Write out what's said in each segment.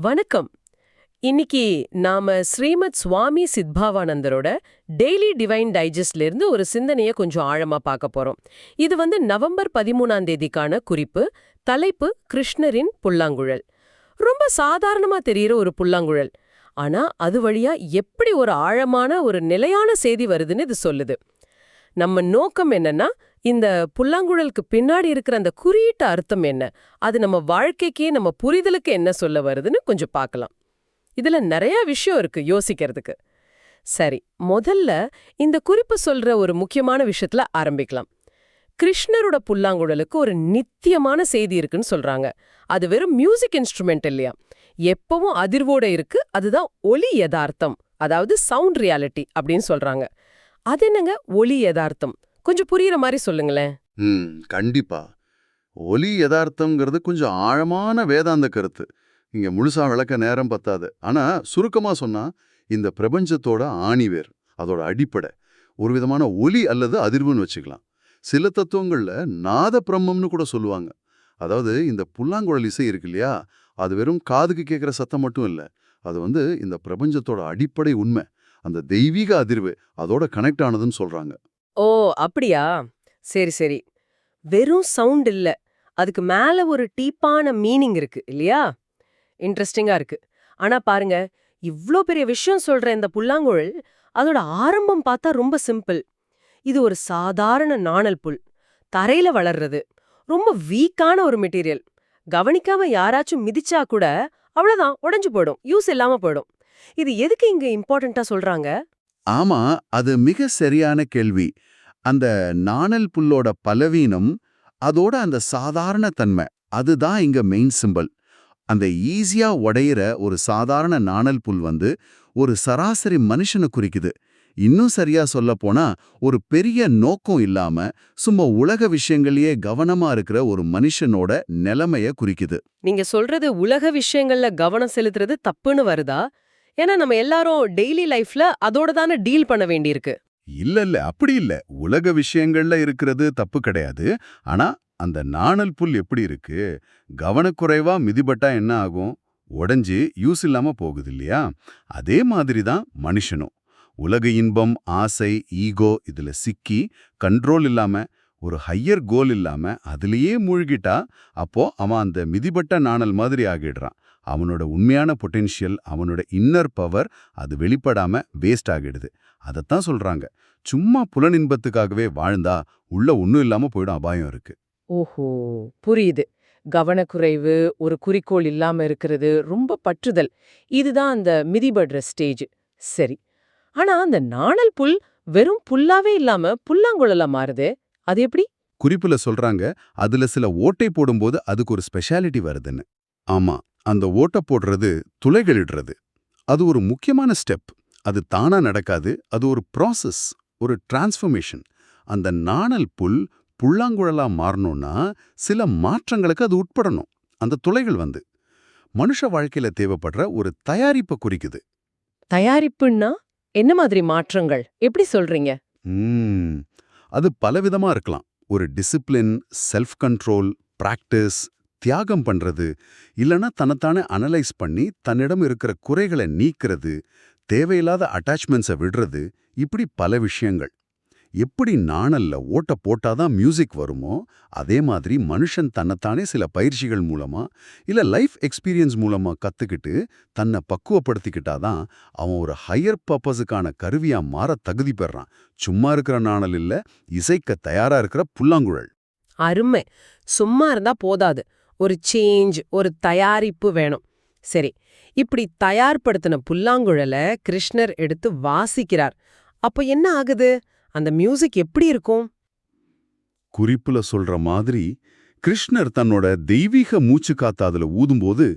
வணக்கம். இன்னைக்கு நாம ஸ்ரீமத் சுவாமி சித்பாவானந்தரோட டெய்லி டிவைன் டைஜஸ்ட்ல இருந்து ஒரு சிந்தனைய கொஞ்சம் ஆழமா பார்க்க போறோம். இது வந்து நவம்பர் பதிமூணாம் தேதிக்கான குறிப்பு தலைப்பு கிருஷ்ணரின் புல்லாங்குழல். ரொம்ப சாதாரணமா தெரியிற ஒரு புல்லாங்குழல். ஆனா அது வழியா எப்படி ஒரு ஆழமான ஒரு நிலையான செய்தி வருதுன்னு இது சொல்லுது. நம்ம நோக்கம் என்னன்னா இந்த புல்லாங்குழலுக்கு பின்னாடி இருக்கிற அந்த குறியீட்டு அர்த்தம் என்ன? அது நம்ம வாழ்க்கைக்கு நம்ம புரிதலுக்கு என்ன சொல்ல வருதுன்னு கொஞ்சம் பார்க்கலாம். இதுல நிறைய விஷயம் இருக்கு யோசிக்கிறதுக்கு. சரி முதல்ல இந்த குறிப்பு சொல்ற ஒரு முக்கியமான விஷயத்துல ஆரம்பிக்கலாம். கிருஷ்ணரோட புல்லாங்குழலுக்கு ஒரு நித்தியமான செய்தி இருக்குன்னு சொல்றாங்க. அது வெறும் மியூசிக் இன்ஸ்ட்ருமெண்ட் இல்லையா? எப்பவும் அதிர்வோட இருக்கு. அதுதான் ஒலி யதார்த்தம். அதாவது சவுண்ட் ரியாலிட்டி அப்படின்னு சொல்றாங்க. அது என்னங்க? ஒலி யதார்த்தம். கொஞ்சம் புரியுற மாதிரி சொல்லுங்களேன். ம் கண்டிப்பா. ஒலி யதார்த்தம்ங்கிறது கொஞ்சம் ஆழமான வேதாந்த கருத்து. இங்க முழுசா விளக்க நேரம் பத்தாது. ஆனா சுருக்கமா சொன்னா இந்த பிரபஞ்சத்தோட ஆணிவேர் அதோட அடிப்படை. ஒரு விதமான ஒலி அல்லது அதிர்வுன்னு வச்சுக்கலாம். சில தத்துவங்கள்ல நாத பிரம்மம்னு கூட சொல்லுவாங்க. அதாவது இந்த புல்லாங்குழல் இசை இருக்கு இல்லையா? அது வெறும் காதுக்கு கேட்குற சத்தம் மட்டும் இல்ல. அது வந்து இந்த பிரபஞ்சத்தோட அடிப்படை உண்மை. அந்த தெய்வீக அதிர்வு அதோட கனெக்ட் ஆனதுன்னு சொல்றாங்க. ஓ அப்படியா? சரி சரி. வெறும் சவுண்ட் இல்ல. அதுக்கு மேல ஒரு டீப்பான மீனிங் இருக்கு இல்லையா? இன்ட்ரெஸ்டிங்கா இருக்கு. ஆனா பாருங்க இவ்ளோ பெரிய விஷயம் சொல்ற இந்த புல்லாங்குழல் அதோட ஆரம்பம் பார்த்தா ரொம்ப சிம்பிள் இது ஒரு சாதாரண நாணல் புல். தரையில வளர்றது. ரொம்ப வீக்கான ஒரு மெட்டீரியல் கவனிக்காம யாராச்சும் மிதிச்சா கூட அவ்வளவுதான் உடஞ்சு போயிடும். யூஸ் இல்லாம போயிடும். இது எதுக்கு இங்க இம்பார்ட்டண்டா சொல்றாங்க? ஆமா அது மிக சரியான கேள்வி. அந்த நாணல் புல்லோட பலவீனம் அதோட அந்த சாதாரண தன்மை அதுதான் இங்க மெயின் சிம்பல் அந்த ஈஸியா உடையிற ஒரு சாதாரண நாணல் புல் வந்து ஒரு சராசரி மனுஷனை குறிக்குது. இன்னும் சரியா சொல்ல போனா ஒரு பெரிய நோக்கம் இல்லாம சும்மா உலக விஷயங்களையே கவனமா இருக்கிற ஒரு மனுஷனோட நிலைமைய குறிக்குது. நீங்க சொல்றது உலக விஷயங்கள்ல கவனம் செலுத்துறது தப்புன்னு வருதா? ஏன்னா நம்ம எல்லாரும் டெய்லி லைஃப்ல அதோட தானே டீல் பண்ண வேண்டியிருக்கு. இல்ல இல்ல. அப்படி இல்ல. உலக விஷயங்கள்ல இருக்கிறது தப்பு கிடையாது. ஆனா அந்த நாணல் புல் எப்படி இருக்கு? கவனக்குறைவா மிதிபட்டா என்ன ஆகும்? உடைஞ்சு யூஸ் இல்லாம போகுது இல்லையா? அதே மாதிரி தான் மனுஷனும். உலக இன்பம் ஆசை ஈகோ இதுல சிக்கி கண்ட்ரோல் இல்லாம ஒரு ஹையர் கோல் இல்லாம அதுலயே மூழ்கிட்டா அப்போ அவன் அந்த மிதிபட்ட நாணல் மாதிரி ஆகிடுறான். அவனோட உண்மையான பொட்டென்ஷியல் அவனோட இன்னர் பவர் அது வெளிப்படாம வேஸ்ட் ஆகிடுது. அதைத்தான் சொல்றாங்க. சும்மா புலனின்பத்துக்காகவே வாழ்ந்தா உள்ள ஒன்றும் இல்லாம போயிடும் அபாயம் இருக்கு. ஓஹோ புரியுது. கவனக்குறைவு ஒரு குறிக்கோள் இல்லாம இருக்கிறது ரொம்ப பற்றுதல். இதுதான் அந்த மிதிபடுற ஸ்டேஜ் சரி. ஆனா அந்த நாணல் புல் வெறும் புல்லாவே இல்லாம புல்லாங்குழலா மாறுதே. அது எப்படி? குறிப்புல சொல்றாங்க அதுல சில ஓட்டை போடும்போது அதுக்கு ஒரு ஸ்பெஷாலிட்டி வருதுன்னு. ஆமா. அந்த ஓட்டை போடுறது துளைகளிடுறது. அது ஒரு முக்கியமான ஸ்டெப் அது தானா நடக்காது. அது ஒரு ப்ராசஸ் ஒரு டிரான்ஸ்ஃபர்மேஷன் அந்த நாணல் புல் புல்லாங்குழலா மாறணும்னா சில மாற்றங்களுக்கு அது உட்படணும். அந்த துளைகள் வந்து மனுஷ வாழ்க்கையில தேவைப்படுற ஒரு தயாரிப்பை குறிக்குது. தயாரிப்புன்னா என்ன மாதிரி மாற்றங்கள்? எப்படி சொல்றீங்க? ம், அது பலவிதமா இருக்கலாம். ஒரு டிசிப்ளின் செல்ஃப் கண்ட்ரோல் பிராக்டிஸ் தியாகம் பண்றது இல்லனா தன்னைத்தானே அனலைஸ் பண்ணி தன்னிடம் இருக்கிற குறைகளை நீக்கிறது தேவையில்லாத அட்டாச்மெண்ட்ஸை விடுறது இப்படி பல விஷயங்கள். எப்படி நாணல்ல ஓட்ட போட்டாதான் மியூசிக் வருமோ அதே மாதிரி மனுஷன் தன்னைத்தானே சில பயிற்சிகள் மூலமா இல்ல லைஃப் எக்ஸ்பீரியன்ஸ் மூலமா கத்துக்கிட்டு தன்னை பக்குவப்படுத்திக்கிட்டாதான் அவன் ஒரு ஹையர் பர்பஸுக்கான கருவியா மாற தகுதி பெறான். சும்மா இருக்கிற நாணல் இல்ல இசைக்க தயாரா இருக்கிற புல்லாங்குழல். அருமை. சும்மா இருந்தா போதாது. ஒரு சேஞ்ச் ஒரு தயாரிப்பு வேணும். சரி இப்படி தயார்படுத்தின புல்லாங்குழலை கிருஷ்ணர் எடுத்து வாசிக்கிறார். அப்ப என்ன ஆகுது? அந்த மியூசிக் எப்படி இருக்கும்? குறிப்புல சொல்ற மாதிரி கிருஷ்ணர் தன்னோட தெய்வீக மூச்சு காத்து அதுல ஊதும்போது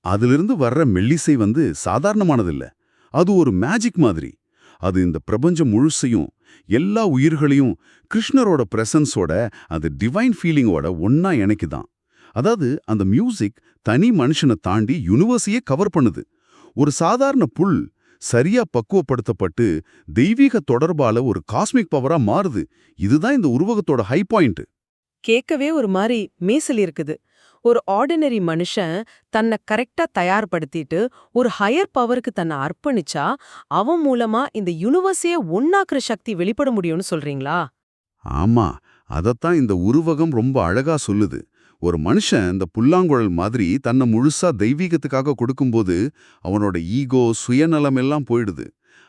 அதிலிருந்து வர்ற மெல்லிசை வந்து சாதாரணமானதில்ல. அது ஒரு மேஜிக் மாதிரி. அது இந்த பிரபஞ்சம் முழுசையும் எல்லா உயிர்களையும் கிருஷ்ணரோட பிரசன்ஸோட அது டிவைன் ஃபீலிங்கோட ஒன்னா இணைக்குதான். அதாவது அந்த மியூசிக் தனி மனுஷனை தாண்டி யுனிவர்ஸையே கவர் பண்ணுது. ஒரு சாதாரண புல் சரியா பக்குவப்படுத்தப்பட்டு தெய்வீக தொடர்பால ஒரு காஸ்மிக் பவரா மாறுது. இதுதான் இந்த உருவகத்தோட ஹை பாயிண்ட் கேட்கவே ஒரு மாதிரி மேசல் இருக்குது. ஒரு ஆர்டினரி மனுஷன் தன்னை கரெக்டா தயார்படுத்திட்டு ஒரு ஹையர் பவருக்கு தன்னை அர்ப்பணிச்சா அவன் மூலமா இந்த யுனிவர்ஸையே ஒன்னாக்குற சக்தி வெளிப்பட முடியும்னு சொல்றீங்களா? ஆமா. அதத்தான் இந்த உருவகம் ரொம்ப அழகா சொல்லுது. ஒரு மனுஷன் இந்த புல்லாங்குழல் மாதிரி தன்னை முழுசா தெய்வீகத்துக்காக கொடுக்கும்போது அவனோட ஈகோ சுயநலம் எல்லாம் போயிடுது.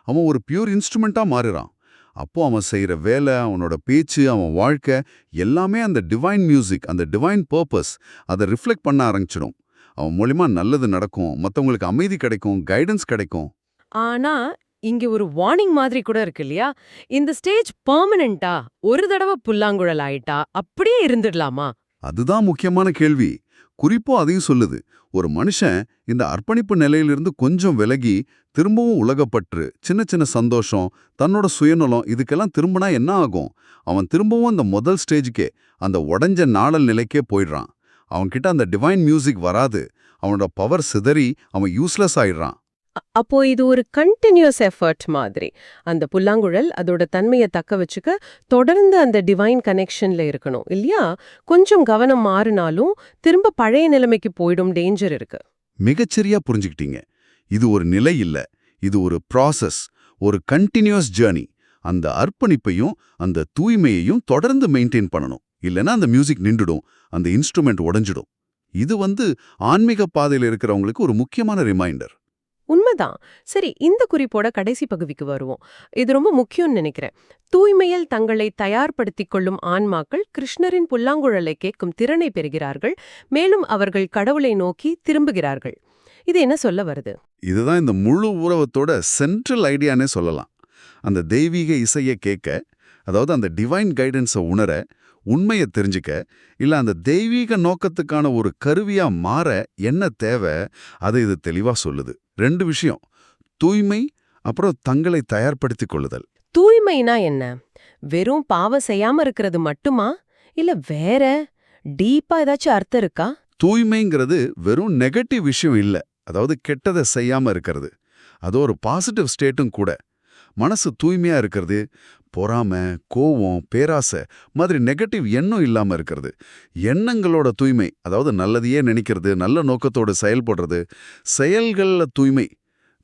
அவன் ஒரு பியூர் இன்ஸ்ட்ருமெண்ட்டா மாறுறான். அப்போ அவன் செய்யற வேலை அவனோட பேச்சு அவன் வாழ்க்கை எல்லாமே அந்த டிவைன் மியூசிக் அந்த டிவைன் பர்பஸ் அதை ரிஃப்ளெக்ட் பண்ண ஆரம்பிச்சிடும். அவன் மூலியமா நல்லது நடக்கும் மத்தவங்களுக்கு அமைதி கிடைக்கும் கைடன்ஸ் கிடைக்கும். ஆனா இங்க ஒரு வார்னிங் மாதிரி கூட இருக்கு இல்லையா? இந்த ஸ்டேஜ் பெர்மனண்டா ஒரு தடவை புல்லாங்குழல் ஆயிட்டா அப்படியே இருந்துடலாமா? அதுதான் முக்கியமான கேள்வி. குறிப்போ அதையும் சொல்லுது. ஒரு மனுஷன் இந்த அர்ப்பணிப்பு நிலையிலிருந்து கொஞ்சம் விலகி திரும்பவும் உலகப்பற்று சின்ன சின்ன சந்தோஷம் தன்னோட சுயநலம் இதுக்கெல்லாம் திரும்பினா என்ன ஆகும்? அவன் திரும்பவும் அந்த முதல் ஸ்டேஜுக்கே அந்த உடஞ்ச நாடல் நிலைக்கே போயிடுறான். அவன்கிட்ட அந்த டிவைன் மியூசிக் வராது. அவனோட பவர் சிதறி அவன் யூஸ்லெஸ் ஆயிடுறான். அப்போ இது ஒரு கண்டினியூஸ் எஃபர்ட் மாதிரி. அந்த புல்லாங்குழல் அதோட தன்மையை தக்க வச்சுக்க தொடர்ந்து அந்த டிவைன் கனெக்ஷன்ல இருக்கணும் இல்லையா? கொஞ்சம் கவனம் மாறினாலும் திரும்ப பழைய நிலைமைக்கு போயிடும் டேஞ்சர் இருக்கு. மிகச்சரியா புரிஞ்சுக்கிட்டீங்க. இது ஒரு நிலை இல்ல. இது ஒரு ப்ராசஸ் ஒரு கண்டினியூஸ் ஜேர்னி அந்த அர்ப்பணிப்பையும் அந்த தூய்மையையும் தொடர்ந்து மெயின்டைன் பண்ணணும். இல்லைன்னா அந்த மியூசிக் நின்றுடும் அந்த இன்ஸ்ட்ருமெண்ட் உடைஞ்சிடும். இது வந்து ஆன்மீக பாதையில் இருக்கிறவங்களுக்கு ஒரு முக்கியமான ரிமைண்டர் உண்மைதான். சரி இந்த குறிப்போட கடைசி பகுதிக்கு வருவோம். இது ரொம்ப முக்கியம்னு நினைக்கிறேன். தூய்மையில் தங்களை தயார்படுத்திக் கொள்ளும் ஆன்மாக்கள் கிருஷ்ணரின் புல்லாங்குழலை கேட்கும் திறனை பெறுகிறார்கள் மேலும் அவர்கள் கடவுளை நோக்கி திரும்புகிறார்கள். இது என்ன சொல்ல வருது? இதுதான் இந்த முழு உறவத்தோட சென்ட்ரல் ஐடியானே சொல்லலாம். அந்த தெய்வீக இசையை கேட்க அதாவது அந்த டிவைன் கைடன்ஸை உணர உண்மையை தெரிஞ்சுக்க இல்ல அந்த தெய்வீக நோக்கத்துக்கான ஒரு கருவியா மாற என்ன தேவை அதை இது தெளிவா சொல்லுது. ரெண்டு விஷயம். தூய்மை அப்புறம் தங்களை தயார்படுத்திக் கொள்ளுதல். தூய்மைனா என்ன? வெறும் பாவம் செய்யாம இருக்கிறது மட்டுமா? இல்ல வேற டீப்பா ஏதாச்சும் அர்த்தம் இருக்கா? தூய்மைங்கிறது வெறும் நெகட்டிவ் விஷயம் இல்ல. அதாவது கெட்டதை செய்யாம இருக்கிறது. அது ஒரு பாசிட்டிவ் ஸ்டேட்டும் கூட. மனசு தூய்மையா இருக்கிறது பொறாமை கோவம் பேராசை மாதிரி நெகட்டிவ் எண்ணம் இல்லாம இருக்கிறது. எண்ணங்களோட தூய்மை அதாவது நல்லதையே நினைக்கிறது நல்ல நோக்கத்தோட செயல்படுறது செயல்கள்ல தூய்மை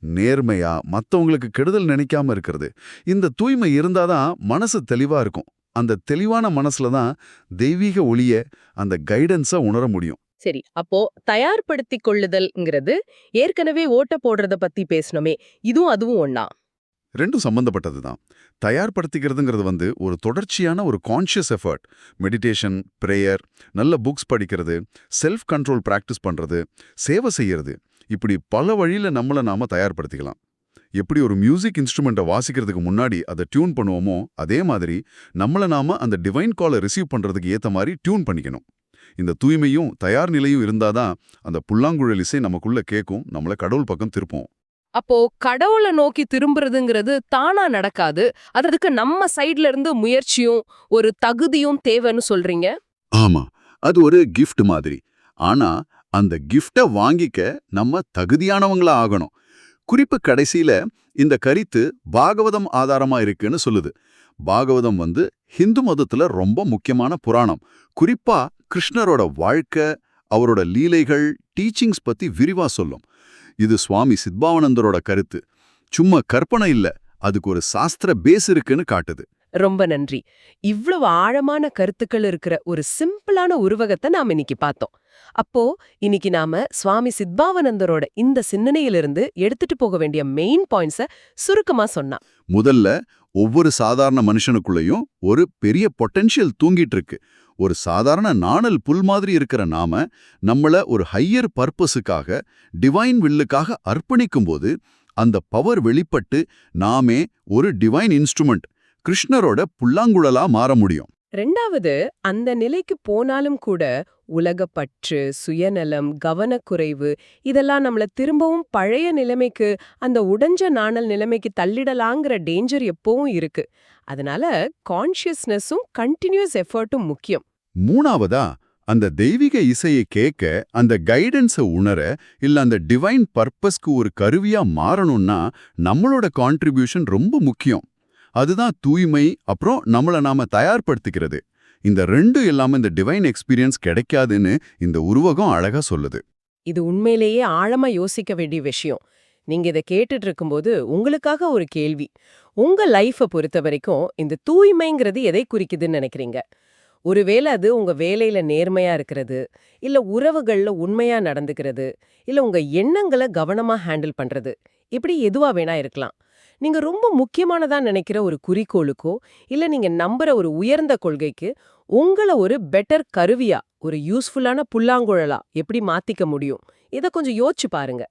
நேர்மையா மத்தவங்களுக்கு கெடுதல் நினைக்காம இருக்கிறது. இந்த தூய்மை இருந்தாதான் மனசு தெளிவா இருக்கும். அந்த தெளிவான மனசுல தான் தெய்வீக ஒளிய அந்த கைடன்ஸை உணர முடியும். சரி அப்போ தயார்படுத்திக் கொள்ளுதல்ங்கிறது ஏற்கனவே ஓட்ட போடுறத பத்தி பேசணுமே. இதுவும் அதுவும் ஒன்னா ரெண்டும் சம்பந்தப்பட்டது தான். தயார்படுத்திக்கிறதுங்கிறது வந்து ஒரு தொடர்ச்சியான ஒரு கான்ஷியஸ் எஃபர்ட் மெடிடேஷன் ப்ரேயர் நல்ல புக்ஸ் படிக்கிறது செல்ஃப் கண்ட்ரோல் ப்ராக்டிஸ் பண்றது சேவை செய்யறது. இப்படி பல வழியில் நம்மள நாம தயார்படுத்திக்கலாம். எப்படி ஒரு மியூசிக் இன்ஸ்ட்ருமெண்ட்டை வாசிக்கிறதுக்கு முன்னாடி அதை டியூன் பண்ணுவோமோ அதே மாதிரி நம்மள நாம அந்த டிவைன் காலை ரிசீவ் பண்றதுக்கு ஏத்த மாதிரி டியூன் பண்ணிக்கணும். இந்த தூய்மையும் தயார் நிலையும் இருந்தாதான் அந்த புல்லாங்குழல் இசை நமக்குள்ள கேட்கும் நம்மள கடவுள் பக்கம் திருப்போம். அப்போ கடவுளை நோக்கி திரும்புறதுங்கிறது தானா நடக்காது. அதற்கு நம்ம சைடுல இருந்து முயற்சியும் ஒரு தகுதியும் தேவைன்னு சொல்றீங்க? ஆமா. அது ஒரு கிஃப்ட் மாதிரி. ஆனா அந்த கிஃப்டை வாங்கிக்க நம்ம தகுதியானவங்களா ஆகணும். குறிப்பு கடைசியில இந்த கருத்து பாகவதம் ஆதாரமா இருக்குன்னு சொல்லுது. பாகவதம் வந்து ஹிந்து மதத்துல ரொம்ப முக்கியமான புராணம். குறிப்பா கிருஷ்ணரோட வாழ்க்கை அவரோட லீலைகள் டீச்சிங்ஸ் பத்தி விரிவா சொல்லும். இது சுவாமி சித்பாவனந்தரோட கருத்து. சும்மா கற்பனை இல்ல அதுக்கு ஒரு சாஸ்திர பேஸ் இருக்குன்னு காட்டுது. ரொம்ப நன்றி. இவ்வளவு ஆழமான கருத்துக்கள் இருக்கிற ஒரு சிம்பிளான உருவகத்தை நாம இன்னைக்கு பார்த்தோம். அப்போ இன்னைக்கு நாம சுவாமி சித்பாவனந்தரோட இந்த சிந்தனையிலிருந்து எடுத்துட்டு போக வேண்டிய மெயின் பாயிண்ட்ஸ சுருக்கமா சொன்னா முதல்ல ஒவ்வொரு சாதாரண மனுஷனுக்குள்ளேயும் ஒரு பெரிய பொட்டென்ஷியல் தூங்கிட்டு இருக்கு. ஒரு சாதாரண நாணல் புல் மாதிரி இருக்கிற நாம நம்மள ஒரு ஹையர் பர்பஸுக்காக டிவைன் வில்லுக்காக அர்ப்பணிக்கும்போது அந்த பவர் வெளிப்பட்டு நாமே ஒரு டிவைன் இன்ஸ்ட்ருமெண்ட் கிருஷ்ணரோட புல்லாங்குழலா மாற முடியும். ரெண்டாவது அந்த நிலைக்கு போனாலும் கூட உலகப்பற்று சுயநலம் கவனக்குறைவு இதெல்லாம் நம்மள திரும்பவும் பழைய நிலைமைக்கு அந்த உடைஞ்ச நாணல் நிலைமைக்கு தள்ளிடலாங்கிற டேஞ்சர் எப்பவும் இருக்கு. அதனால கான்ஷியஸ்னஸும் கண்டினியூஸ் எஃபர்ட்டும் முக்கியம். மூணாவதா அந்த தெய்வீக இசையை கேட்க அந்த கைடன்ஸை உணர இல்ல அந்த டிவைன் பர்பஸ்க்கு ஒரு கருவியா மாறணும்னா நம்மளோட கான்ட்ரிபியூஷன் ரொம்ப முக்கியம். அதுதான் தூய்மை அப்புறம் நம்மள நாம தயார்படுத்திக்கிறது. இந்த ரெண்டும் இல்லாம இந்த டிவைன் எக்ஸ்பீரியன்ஸ் கிடைக்காதுன்னு இந்த உருவகம் அழகா சொல்லுது. இது உண்மையிலேயே ஆழமா யோசிக்க வேண்டிய விஷயம். நீங்க இதை கேட்டுட்டு இருக்கும்போது உங்களுக்காக ஒரு கேள்வி. உங்க லைஃப பொறுத்த வரைக்கும் இந்த தூய்மைங்கிறது எதை குறிக்குதுன்னு நினைக்கிறீங்க? ஒருவேளை அது உங்க வேலையில நேர்மையா இருக்கிறது இல்ல உறவுகள்ல உண்மையா நடந்துக்கிறது இல்ல உங்க எண்ணங்களை கவனமா ஹேண்டில் பண்றது இப்படி எதுவா வேணா இருக்கலாம். நீங்க ரொம்ப முக்கியமானதா நினைக்கிற ஒரு குறிக்கோளுக்கோ இல்ல நீங்க நம்புற ஒரு உயர்ந்த கொள்கைக்கு உங்கள ஒரு பெட்டர் கருவியா ஒரு யூஸ்ஃபுல்லான புல்லாங்குழலா எப்படி மாத்திக்க முடியும் இத கொஞ்சம் யோசிச்சு பாருங்க.